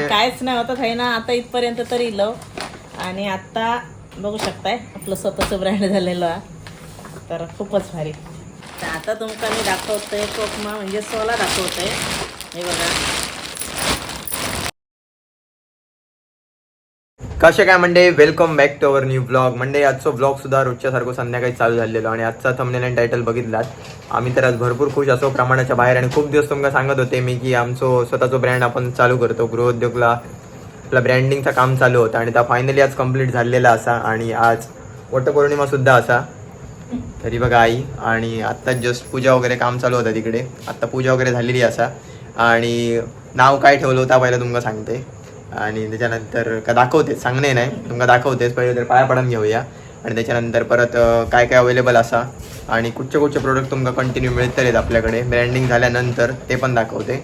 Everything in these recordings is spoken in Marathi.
कायच नाही होत. काही ना आता इथपर्यंत तरी इलो. आणि आता बघू शकताय आपलं स्वतःचं ब्रँड झालेलं. आहे तर खूपच भारी. आता तुमका मी दाखवतोय कोकमा म्हणजे सोला दाखवतोय. हे बघा. कसे काय म्हणजे welcome back to our new blog म्हणजे आजचा ब्लॉग सुद्धा रोजच्यासारखं संध्याकाळी चालू झालेलो आणि आजचा थंबनेल आणि टायटल बघितलात. आम्ही तर आज भरपूर खुश असो प्रमाणाच्या बाहेर आणि खूप दिवस तुमका सांगत होते मी की आमचं स्वतःचं ब्रँड आपण चालू करतो. गृहोद्योगला आपला ब्रँडिंगचं काम चालू होतं आणि त्या फायनली आज कंप्लीट झालेला असा आणि आज वटपौर्णिमा सुद्धा असा. तरी बघा आई आणि आत्ताच जस्ट पूजा वगैरे काम चालू होतं तिकडे. आत्ता पूजा वगैरे झालेली असा. आणि नाव काय ठेवलं होतं पहिला तुमका सांगते. आणि त्याच्यानंतर का दाखवते सांगणे नाही. तुमका दाखवतेच पहिले तर पाया पडून घेऊया. आणि त्याच्यानंतर परत काय काय अवेलेबल असा. आणि कुठचे कुठचे प्रोडक्ट तुमका कंटिन्यू मिळतलेत आपल्याकडे. ब्रँडिंग झाल्यानंतर ते पण दाखवते.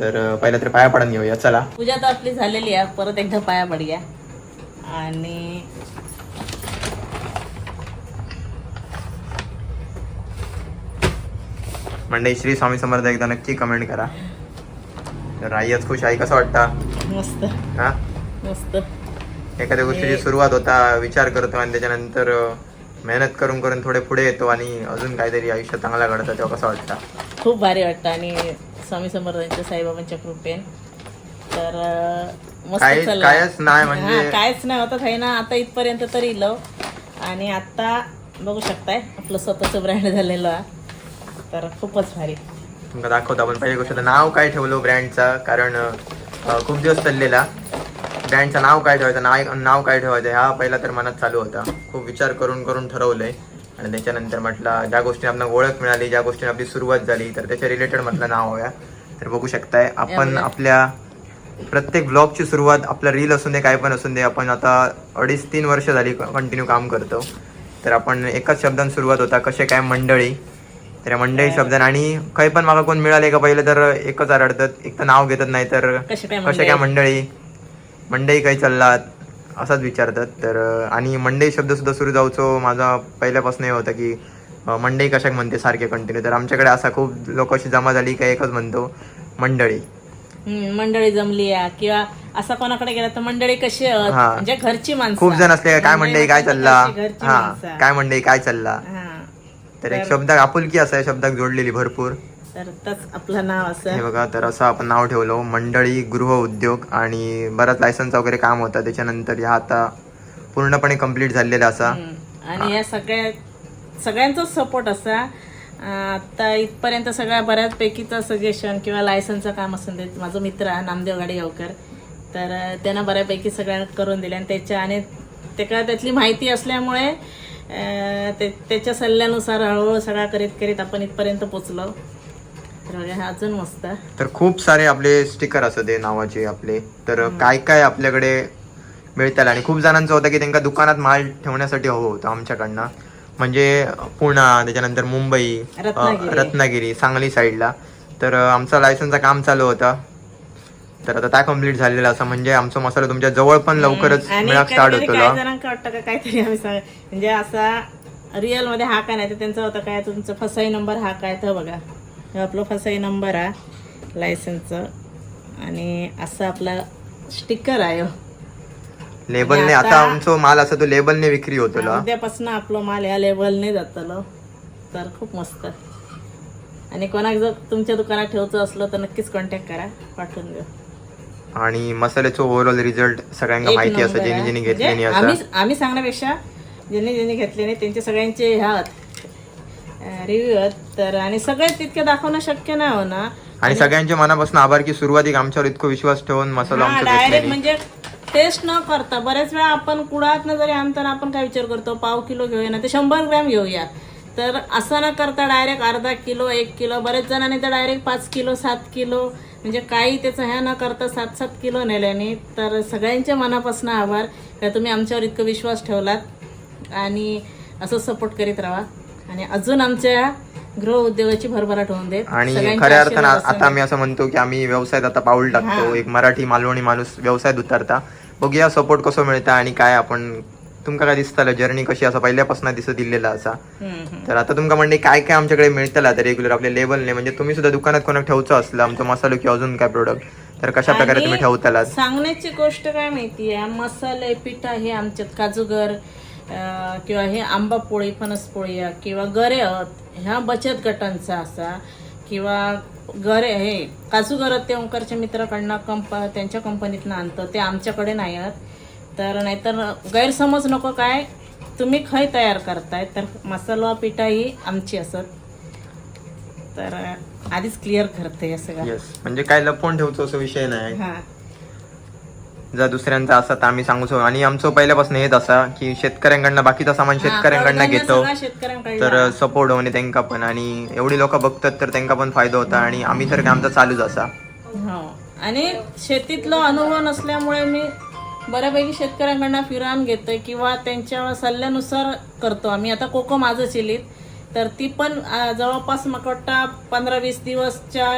तर पहिलं तर पाया पडून घेऊया. चला. पूजा तर आपली झालेली आहे. परत एकदा पाया पडूया. आणि म्हणजे श्री स्वामी समर्थ एकदा नक्की कमेंट करा. तर आई आज खुश आई कसं वाटता? मस्त. हा? मस्त. एखाद्या गोष्टीची सुरुवात होता विचार करतो आणि त्याच्यानंतर मेहनत करून करून थोडे पुढे येतो आणि अजून काहीतरी आयुष्य चांगला घडतं तेव्हा कसं वाटतं? खूप भारी वाटतं आणि स्वामी समर्थांच्या साईबाबांच्या कृपेन. तर अं, मस्त काही- चाललंय. कायच नाही म्हणजे- हा, कायच नाही होतं. काही ना आता इथपर्यंत तरी इलो. आणि आता बघू शकताय आपलं स्वतःचं ब्रँड झालेलं. आहे तर खूपच भारी. दाखवतो आपण. पहिली गोष्ट नाव काय ठेवलं ब्रँडचा कारण खूप दिवस चाललेला. ब्रँडचं नाव काय ठेवायचं नाव नाव काय ठेवायचं हा पहिला तर मनात चालू होता. खूप विचार करून करून ठरवलंय. आणि त्याच्यानंतर म्हटलं ज्या गोष्टी आपल्याला ओळख मिळाली ज्या गोष्टी आपली सुरुवात झाली तर त्याच्या रिलेटेड म्हटलं नाव हव्या तर बघू शकताय आपण आपल्या प्रत्येक ब्लॉगची सुरुवात आपला रील असून दे काय पण असून दे आपण आता अडीच तीन वर्ष झाली कंटिन्यू काम करतो. तर आपण एकाच शब्दांत सुरुवात होता कसे काय मंडळी तर मंडळी शब्दान आणि काही पण मला कोण मिळाले का पहिले तर एकच आढळतात एक तर नाव घेतात नाही तर कसे काय मंडळी? मंडळी काही चाललात? असाच विचारतात. तर आणि मंडई शब्द सुद्धा सुरू जाऊचो. माझा पहिल्यापासून हे होतं की मंडई कशाक म्हणते? सारखे कंटिन्यू तर आमच्याकडे असा खूप लोक अशी जमा झाली का एकच म्हणतो मंडळी. मंडळी जमली किंवा असा कोणाकडे गेला तर मंडळी कशी. म्हणजे घरची माणसं. खूप जण असले काय मंडई? काय चालला? कशी हा. काय मंडई? काय चालला? तर एक शब्द आपुलकी असा या शब्दाक जोडलेली भरपूर. तर तच आपलं नाव असं. हे बघा तर असं आपण नाव ठेवलं मंडळी गृह उद्योग आणि बराच लायसन्स वगैरे काम होतं. त्याच्यानंतर ह्या आता पूर्णपणे कंप्लीट झालेला असा. आणि या सगळ्या सगळ्यांचाच सपोर्ट असा. आता इथपर्यंत सगळ्या बऱ्याचपैकीचं सजेशन किंवा लायसन्सचं काम असून दे माझा मित्र आहे नामदेव गाडीगावकर. तर अं, त्यानं बऱ्यापैकी सगळ्या करून दिले आणि त्याच्या आणि त्याला त्यातली माहिती असल्यामुळे ते त्याच्या सल्ल्यानुसार हळूहळू सगळा करीत करीत आपण इथपर्यंत पोचलो. तर हा अजून मस्त. तर खूप सारे आपले स्टिकर असत ते नावाचे आपले. तर काय काय आपल्याकडे मिळतात? आणि खूप जणांचं होतं की त्यांना दुकानात माल ठेवण्यासाठी हवं होतं आमच्याकडनं. म्हणजे पुणे त्याच्यानंतर मुंबई रत्नागिरी. सांगली साईडला तर आमचं लायसन्सचं काम चालू होतं. तर आता त्या कंप्लीट झालेलं असं म्हणजे आमचा मसाला तुमच्या जवळ पण लवकरच मिळाक स्टार्ट होतो वाटतं का काहीतरी आम्ही म्हणजे असा रिअलमध्ये हा काय नाही तर त्यांचा होता काय तुमचा फसाई नंबर हा काय तर बघा. हे आपला फसाई नंबर आहे लायसन्सचं आणि असा आपला स्टिकर आहे हो. लेबलने आणि आता आमचं माल असं तो लेबलने विक्री होतो उद्यापासून आपलं माल या लेवलने जातलो. तर खूप मस्त. आणि कोणाक जर तुमच्या दुकानात ठेवचं असलं तर नक्कीच कॉन्टॅक्ट करा. पाठवून देऊ. आणि मसाल्याचं ओव्हरऑल रिझल्ट सगळ्यांना माहिती असं ज्यांनी. ज्यांनी असं. आम्ही सांगण्यापेक्षा ज्यांनी ज्यांनी घेतले नाही त्यांचे सगळ्यांचे ह्या रिव्ह्यू आहेत. तर आणि सगळे तितके दाखवणं शक्य नाही हो ना. आणि सगळ्यांच्या मनापासून आभार की सुरुवातीक आमच्यावर इतकं विश्वास ठेवून मसाला हा आमचं डायरेक्ट म्हणजे टेस्ट न करता बऱ्याच वेळा आपण कुडातनं जरी आणताना आपण काय विचार करतो पाव किलो घेऊया ना ते शंभर ग्रॅम घेऊया तर असं न करता डायरेक्ट अर्धा किलो एक किलो बरेच जणांनी तर डायरेक्ट पाच किलो सात किलो म्हणजे काही त्याचं ह्या न करता सात सात किलो नेल्याने तर सगळ्यांच्या मनापासून आभार. का तुम्ही आमच्यावर इतकं विश्वास ठेवलात. आणि असं सपोर्ट करीत राहा. आणि अजून आमच्या गृह उद्योगाची भरभराट होऊन देत. आणि खऱ्या अर्थानं आता आम्ही असं म्हणतो की आम्ही व्यवसायात आता पाऊल टाकतो. एक मराठी मालवणी माणूस व्यवसायात उतरता. बघूया सपोर्ट कसं मिळता आणि काय आपण तुमका काय दिसतालं? जर्नी कशी असं पहिल्यापासून दिसत दिलेला असा. तर आता तुमका म्हणजे काय काय आमच्याकडे मिळतं आता रेग्युलर आपल्या लेबलने म्हणजे तुम्ही सुद्धा दुकानात कोणाक ठेवचं असलं? आमचं मसालो किंवा अजून काय प्रोडक्ट तर कशा प्रकारे तुम्ही ठेवतालात? सांगण्याची गोष्ट काय माहिती आहे मसाले पिठा हे आमच्यात काजूगर किंवा हे आंबा पोळी फणस पोळी किंवा गरे ह्या बचत गटांचा असा किंवा गरे हे काजूगर ते ओंकारच्या मित्राकडनं कंप त्यांच्या कंपनीतनं आणतं ते आमच्याकडे नाही आहेत. तर नाहीतर गैरसमज नको काय? तुम्ही खय तयार करताय तर मसाला पिठा ही आमची असत तर आधीच क्लिअर करते हे सगळं. येस म्हणजे काय लपवून ठेवतो असं विषय नाही. हां. जर दुसऱ्यांचा असा तर आम्ही सांगू शकतो आणि आमचं पहिल्यापासून हेच असा की शेतकऱ्यांकडनं बाकीचं सामान शेतकऱ्यांकडनं कडधान्य घेतो. सगळं. तर सपोर्ट होणे त्यांका पण आणि एवढी लोक बघतात तर त्यांना पण फायदा होता आणि आम्ही तर काय आमचा चालूच असा. हो. आणि शेतीतला अनुभव नसल्यामुळे मी बऱ्यापैकी शेतकऱ्यांकडनं फिरान घेतोय किंवा त्यांच्या सल्ल्यानुसार करतो आम्ही. आता कोको माझं चिलीत तर ती पण जवळपास मला वाटतं पंधरा वीस दिवसच्या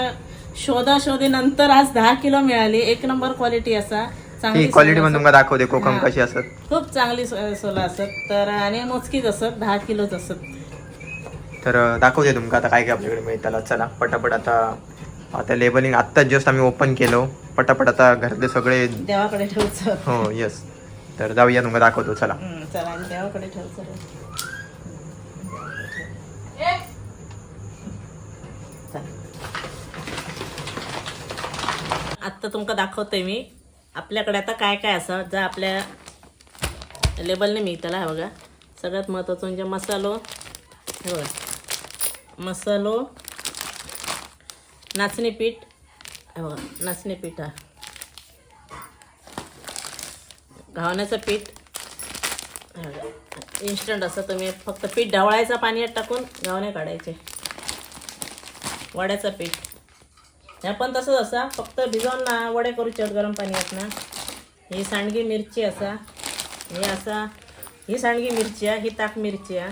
शोधाशोधीनंतर आज दहा किलो मिळाली. एक नंबर क्वालिटी असा. चांगली क्वालिटी पण तुमका दाखवते कोकम. कशी असत. खूप चांगली सोला असत तर आणि मोजकीच असत दहा किलोच असत. तर दाखवते तुमका आता काय काय आपल्याकडे मिळताला. चला पटापट आता आता लेबलिंग आत्ताच जस्ट आम्ही ओपन केलो. पटापट आता घरातले सगळे देवाकडे ठेवचं हो येस तर जाऊया तुमका दाखवतो चला. चला देवाकडे आत्ता तुमका दाखवते मी. आपल्याकडे आता काय काय असं जर आपल्या लेबलने मिळताला हा बघा. सगळ्यात महत्त्वाचं म्हणजे मसालो. हे बघा. मसालो नाचणी पीठ बघा नाचणी पीठ. हा घावण्याचं पीठ इन्स्टंट असं तुम्ही फक्त पीठ ढवळायचं पाण्यात टाकून घावणे काढायचे. वड्याचं पीठ. ह्या पण तसंच असा फक्त भिजवून ना वडे करू गरम पाण्यात ना. ही सांडगी मिरची असा. हे असा ही सांडगी मिरची आहे ही ताक मिरची आहे.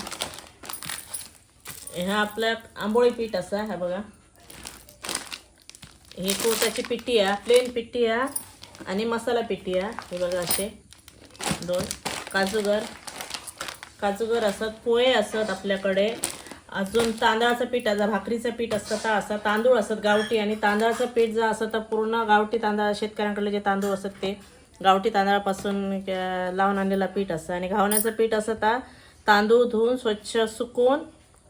ह्या आपल्या आंबोळी पीठ असा ह्या बघा. ही कुळताची पिट्टी आहे प्लेन पिट्टी आहे आणि मसाला पिट्टी आहे. हे बघा असे दोन. काजूगर. काजूगर असत पोहे असत आपल्याकडे. अजून तांदळाचं पीठ असं भाकरीचं पीठ असतं तर असं. तांदूळ असत गावठी आणि तांदळाचं पीठ जर असं तर पूर्ण गावठी तांदळा शेतकऱ्यांकडे जे तांदूळ असत ते गावठी तांदळापासून लावून आणलेलं पीठ असतं. आणि घावण्याचं पीठ असं तर तांदूळ धुवून स्वच्छ सुकवून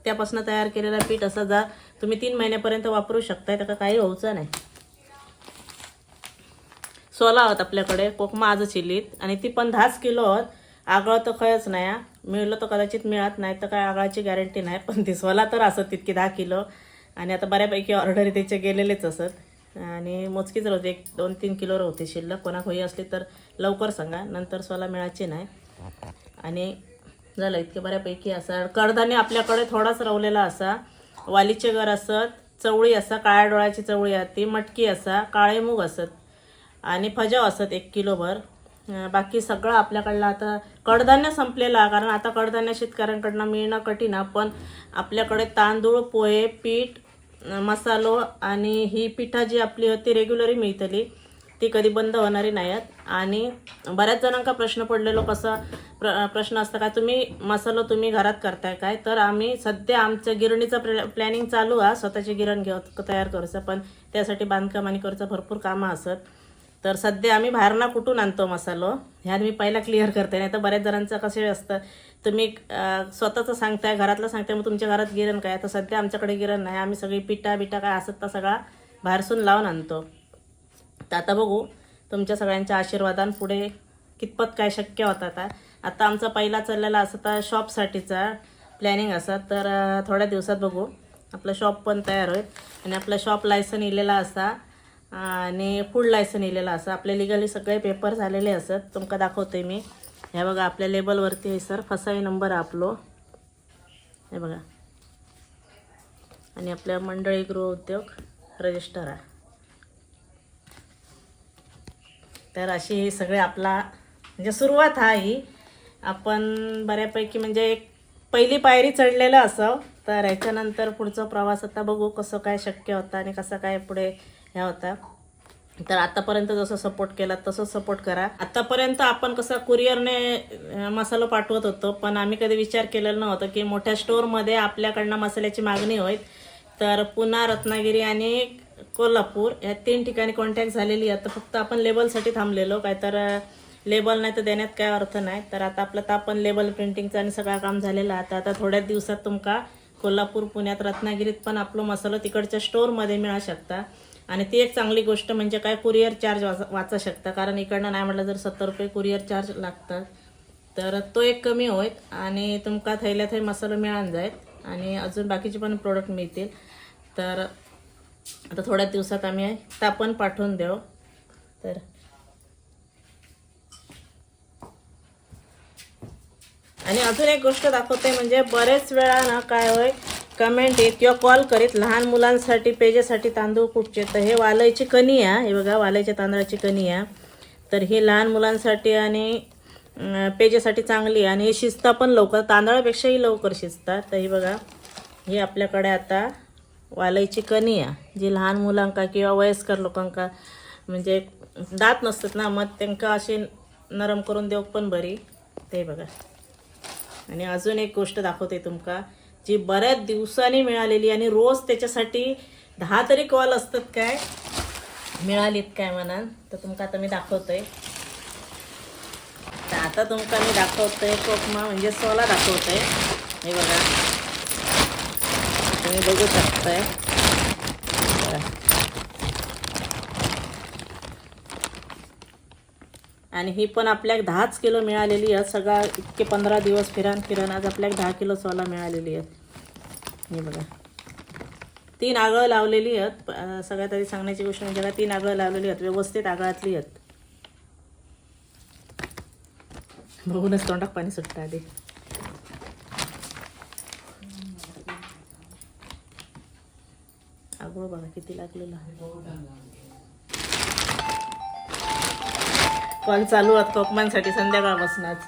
त्यापासून तयार केलेलं पीठ असं जा. तुम्ही तीन महिन्यापर्यंत वापरू शकताय त्याला काही होऊचं नाही. सोला आहोत आपल्याकडे कोकमा आज चिलीत आणि ती पण दहाच किलो आहोत. आगळ तर खयच नाही हा. मिळलं तर कदाचित मिळत नाही तर काय आगळाची गॅरंटी नाही पण ती सोला तर असत तितकी दहा किलो. आणि आता बऱ्यापैकी ऑर्डर त्याचे गेलेलेच असत. आणि मोजकीच राहते एक दोन तीन किलो होते शिल्लक. कोणाक होई असली तर लवकर सांगा नंतर सोला मिळायची नाही. आणि झालं इतके बऱ्यापैकी असा. कडधान्य आपल्याकडे थोडाच रवलेला असा. वालीचे घर असत चवळी असा काळ्या डोळ्याची चवळी असते ती मटकी असा काळे मूग असत. आणि फजाव असत एक किलोभर बाकी सगळं आपल्याकडलं आता कडधान्य संपलेलं कारण आता कडधान्य शेतकऱ्यांकडनं मिळणं कठीण पण आपल्याकडे तांदूळ पोहे पीठ मसालो आणि ही पिठा जी आपली होती रेग्युलरी मिळतली. ती कधी बंद होणारी नाही आहेत आणि बऱ्याच जणांका प्रश्न पडलेलो कसा प्र प्रश्न असता काय तुम्ही मसालो तुम्ही घरात करताय काय? तर आम्ही सध्या आमचं गिरणीचं प्लॅ प्लॅनिंग चालू आहे स्वतःची गिरण घेऊ तयार करूचं पण त्यासाठी बांधकाम आणि करूचं भरपूर कामं असत. तर सध्या आम्ही बाहेरना कुठून आणतो मसालो? ह्या मी पहिला क्लिअर करते नाही तर बऱ्याच जणांचं कसे असतं तुम्ही स्वतःचं सांगताय घरातलं सांगताय मग तुमच्या घरात गिरण काय? तर सध्या आमच्याकडे गिरण नाही आम्ही सगळी पिठा बिटा काय असत तर सगळा बाहेरसून लावून आणतो. तर आता बघू तुमच्या सगळ्यांच्या आशीर्वादान पुढे कितपत काय शक्य होतं आता. आता आमचा पहिला चाललेला असं तर शॉपसाठीचा प्लॅनिंग असा. तर थोड्या दिवसात बघू. आपलं शॉप पण तयार होईल. आणि आपलं शॉप लायसन इलेला असा. आणि फूड लायसन इलेला असा. आपले लिगली सगळे पेपर झालेले असत तुमका दाखवते मी. हे बघा आपल्या लेबलवरती आहे सर. फसाई नंबर आहे आपलो. हे बघा. आणि आपल्या मंडळी गृह उद्योग रजिस्टर आहे. तर अशी हे सगळे आपला म्हणजे सुरुवात हा ही. आपण बऱ्यापैकी म्हणजे एक पहिली पायरी चढलेलं असावं तर याच्यानंतर पुढचा प्रवास आता बघू कसं काय शक्य होता आणि कसं काय पुढे ह्या होता. तर आतापर्यंत जसं सपोर्ट केला तसं सपोर्ट करा. आतापर्यंत आपण कसं कुरिअरने मसाला पाठवत होतो पण आम्ही कधी विचार केलेला नव्हतो की मोठ्या स्टोअरमध्ये आपल्याकडनं मसाल्याची मागणी होईल. तर पुन्हा रत्नागिरी आणि कोल्हापूर या तीन ठिकाणी कॉन्टॅक्ट झालेली आहे. तर फक्त आपण लेबलसाठी थांबलेलो. काय तर लेबल नाही तर देण्यात काय अर्थ नाही. तर आता आपलं तर आपण लेबल प्रिंटिंगचं आणि सगळं काम झालेलं आहे. आता आता थोड्याच दिवसात तुमका कोल्हापूर पुण्यात रत्नागिरीत पण आपलं मसालो तिकडच्या स्टोअरमध्ये मिळू शकता. आणि ती एक चांगली गोष्ट म्हणजे काय कुरिअर चार्ज वाचा वाचा शकता. कारण इकडनं नाही म्हटलं जर सत्तर रुपये कुरिअर चार्ज लागतात. तर तो एक कमी होईत आणि तुमका थैल्या थै मसालो मिळान जायत आणि अजून बाकीचे पण प्रोडक्ट मिळतील. तर आता थोड्या दिवसात आम्ही तापण पाठवून देऊ. तर. आणि अजून एक गोष्ट दाखवते म्हणजे बरेच वेळा ना काय होय कमेंट येत किंवा कॉल करीत लहान मुलांसाठी पेजेसाठी तांदूळ कुठचे तर हे वालायची कणी आहे हे बघा वालायच्या तांदळाची कणी आहे. तर हे लहान मुलांसाठी आणि पेजेसाठी चांगली आहे. आणि हे शिजता पण लवकर तांदळापेक्षाही लवकर शिजतात. तर हे बघा हे आपल्याकडे आता वालायची कणी आहे जी लहान मुलांका किंवा वयस्कर लोकांका म्हणजे दात नसतात ना मग त्यांका अशी नरम करून देऊ पण बरी. ते बघा. आणि अजून एक गोष्ट दाखवते तुमका जी बऱ्याच दिवसांनी मिळालेली आणि रोज त्याच्यासाठी दहा तरी कॉल असतात काय मिळालीत काय म्हणान तर तुमका आता मी दाखवतोय. तर आता तुमका मी दाखवतोय कोकमा म्हणजे सोला दाखवतोय. हे बघा. तुम्ही बघू शकताय. आणि ही पण आपल्याक दहाच किलो मिळालेली आहे. सगळा इतके पंधरा दिवस फिरान फिरान आज आपल्याक दहा किलो सोला मिळालेली आहे. हे बघा. तीन आगळं लावलेली आहेत. सगळ्यात आधी सांगण्याची गोष्ट म्हणजे काय? तीन आगळं लावलेली आहेत. व्यवस्थित आगळातली आहेत. बघूनच तोंडात पाणी सुटतं आधी. आगळ बघा किती लागलेलं आहे. कॉल चालू आहेत कोकमांसाठी संध्याकाळपासूनच.